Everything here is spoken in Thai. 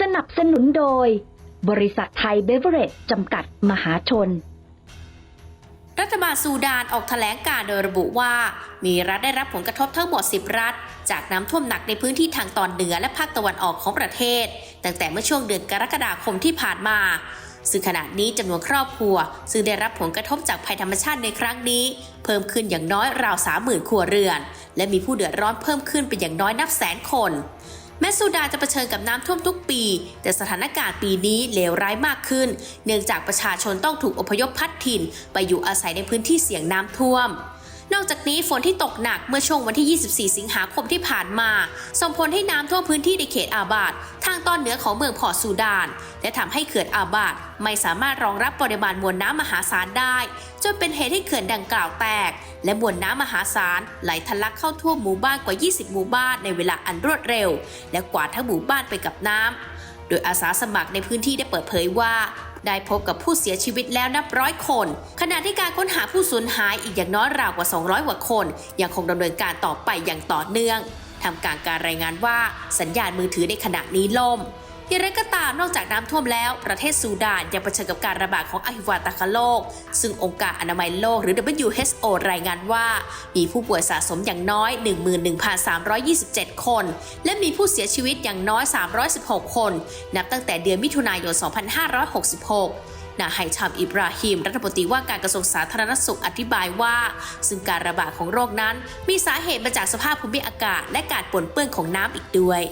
สนับสนุนโดย บริษัทไทยเบเวอเรจจำกัดมหาชน รัฐบาลซูดานออกแถลงการโดยระบุว่า มีรัฐได้รับผลกระทบทั้งหมด 10 รัฐ จากน้ำท่วมหนักในพื้นที่ทางตอนเหนือและภาคตะวันออกของประเทศ ตั้งแต่เมื่อช่วงเดือนกรกฎาคมที่ผ่านมาซึ่งขณะนี้จำนวนครอบครัว ซึ่งได้รับผลกระทบจากภัยธรรมชาติในครั้งนี้ เพิ่มขึ้นอย่างน้อยราว30,000ครัวเรือน และมีผู้เดือดร้อนเพิ่มขึ้นเป็นอย่างน้อยนับแสนคน แม้สุดาจะเผชิญกับน้ำท่วมทุกปี แต่สถานการณ์ปีนี้เลวร้ายมากขึ้น เนื่องจากประชาชนต้องถูกอพยพพัดถิ่น ไปอยู่อาศัยในพื้นที่เสี่ยงน้ำท่วม อกจากนี้ฝนที่ตกหนักเมื่อช่วงวันที่ 24 สิงหาคมที่ผ่านมา ส่งผลให้น้ำท่วมพื้นที่ในเขตอาบาดทางตอนเหนือของเมืองพอร์ตซูดาน และทำให้เขื่อนอาบาดไม่สามารถรองรับปริมาณมวลน้ำมหาศาลได้ จนเป็นเหตุให้เขื่อนดังกล่าวแตก และมวลน้ำมหาศาลไหลทะลักเข้าท่วมหมู่บ้านกว่า 20 หมู่บ้านในเวลาอันรวดเร็ว และกวาดทั้งหมู่บ้านไปกับน้ำโดยอาสาสมัครในพื้นที่ได้เปิดเผยว่า ได้พบกับผู้เสียชีวิตแล้วนับร้อยคน ขณะที่การค้นหาผู้สูญหายอีกอย่างน้อยราวกว่า 200กว่าคน ยังคงดำเนินการต่อไปอย่างต่อเนื่องทำกลารการรายงานว่าสัญญาณมือถือในขณะนี้ล่ม อย่างไรก็ตามนอกจากน้ำท่วมแล้ว ประเทศซูดานยังเผชิญกับการระบาดของอหิวาตกโรคซึ่งองค์การอนามัยโลกหรือ WHO รายงานว่า มีผู้ป่วยสะสมอย่างน้อย 11,327 คน และมีผู้เสียชีวิตอย่างน้อย 316 คน นับตั้งแต่เดือนมิถุนายน 2566นายไฮชามอิบราฮิม รัฐมนตรีว่าการกระทรวงสาธารณสุขอธิบายว่า ซึ่งการระบาดของโรคนั้น มีสาเหตุมาจากสภาพภูมิอากาศ และการปนเปื้อนของน้ำอีกด้วย